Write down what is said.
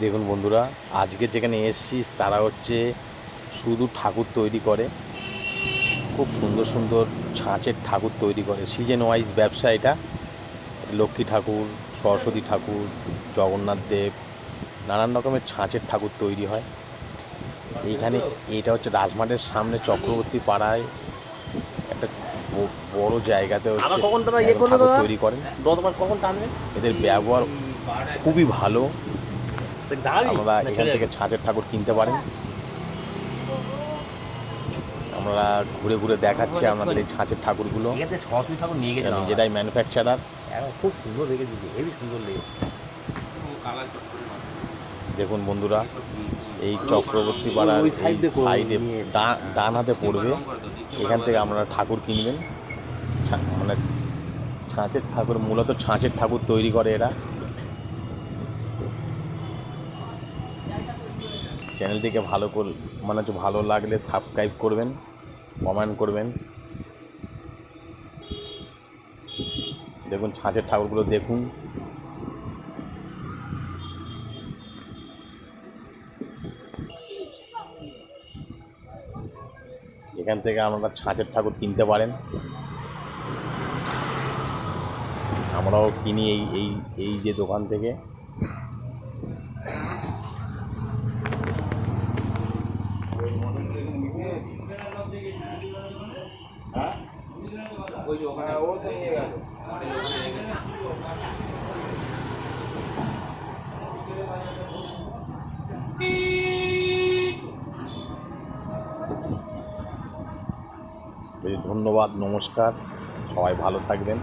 দেখুন বন্ধুরা আজকে যেখানে এসছিস তারা হচ্ছে শুধু ঠাকুর তৈরি করে খুব সুন্দর সুন্দর ছাঁচের ঠাকুর তৈরি করে। সিজন ওয়াইজ ব্যবসা এটা। লক্ষ্মী ঠাকুর সরস্বতী ঠাকুর জগন্নাথ দেব নানান রকমের ছাঁচের ঠাকুর তৈরি হয়। এইখানে এটা হচ্ছে রাজমাঠের সামনে চক্রবর্তী পাড়ায় একটা বড় জায়গাতে হচ্ছে ইয়ে? তৈরি করেন। এদের ব্যবহার খুবই ভালো। আমরা এখান থেকে ছাঁচের ঠাকুর কিনতে পারেন। আমরা ঘুরে ঘুরে দেখাচ্ছি আমাদের এই ছাঁচের ঠাকুরগুলো। সরস্বতী ঠাকুর নিয়ে গেছিলাম নিজেরাই ম্যানুফ্যাকচারার খুব সুন্দর লেগেছে হেভি সুন্দর লেগেছে। দেখুন বন্ধুরা এই চক্রবর্তী পাড়ার সাইডে ডান হাতে পড়বে। এখান থেকে আপনারা ঠাকুর কিনবেন। মানে ছাঁচের ঠাকুর মূলত ছাঁচের ঠাকুর তৈরি করে এরা। চ্যানেলটিকে ভালো করে মানে হচ্ছে ভালো লাগলে সাবস্ক্রাইব করবেন, কমেন্ট করবেন। দেখুন, ছাঁচের ঠাকুরগুলো দেখুন। এখান থেকে আপনারা ছাঁচের ঠাকুর কিনতে পারেন। আমরাও কিনি এই এই এই যে দোকান থেকে। এই ধন্যবাদ নমস্কার। সবাই ভালো থাকবেন।